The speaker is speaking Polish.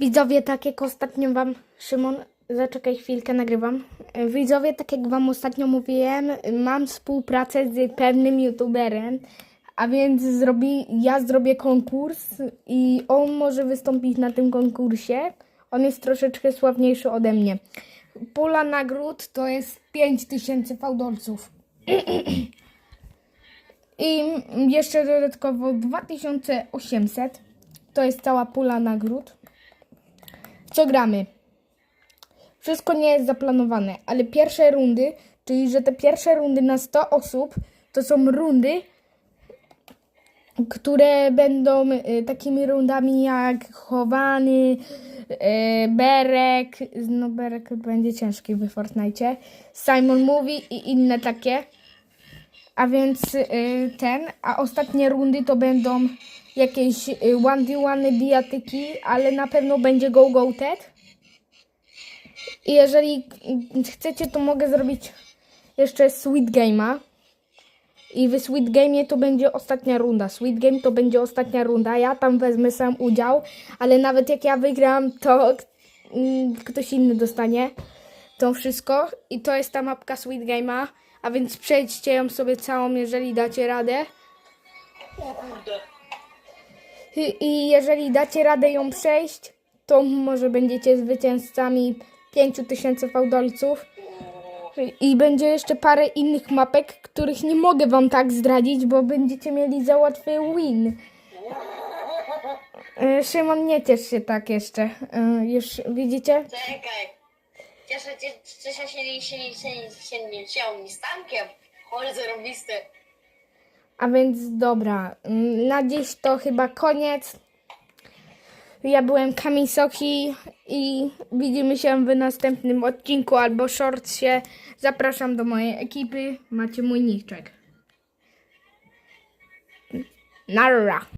Widzowie, tak jak ostatnio wam, Szymon, zaczekaj chwilkę, nagrywam. Widzowie, tak jak wam ostatnio mówiłem, mam współpracę z pewnym youtuberem, a więc zrobi, ja zrobię konkurs i on może wystąpić na tym konkursie. On jest troszeczkę sławniejszy ode mnie. Pula nagród to jest 5000 fałdolców. I jeszcze dodatkowo 2800. To jest cała pula nagród. Co gramy? Wszystko nie jest zaplanowane, ale pierwsze rundy, czyli że te pierwsze rundy na 100 osób, to są rundy, które będą y, takimi rundami jak chowany, y, berek, no berek będzie ciężki w Fortnite, Simon Mówi i inne takie. A więc y, ten, a ostatnie rundy to będą jakieś y, 1v1 bijatyki, ale na pewno będzie Go Go Ted. I jeżeli y, chcecie, to mogę zrobić jeszcze Sweet Game'a. I w Sweet Game'ie to będzie ostatnia runda. Sweet Game to będzie ostatnia runda. Ja tam wezmę sam udział, ale nawet jak ja wygram, to mm, ktoś inny dostanie to wszystko. I to jest ta mapka Sweet Game'a. A więc przejdźcie ją sobie całą, jeżeli dacie radę. I- jeżeli dacie radę ją przejść, to może będziecie zwycięzcami 5000 fałdolców. I będzie jeszcze parę innych mapek, których nie mogę wam tak zdradzić, bo będziecie mieli za łatwy win. E, Szymon, nie ciesz się tak jeszcze. E, Już widzicie? Czekaj. Cieszę cię, cieszę się, się, się, się, się nie ciągnie z tankiem. Ale zarobiste. A więc dobra, mm, na dziś to chyba koniec. Ja byłem Kamisoki i widzimy się w następnym odcinku albo shortsie. Zapraszam do mojej ekipy. Macie mój niczek. Narra.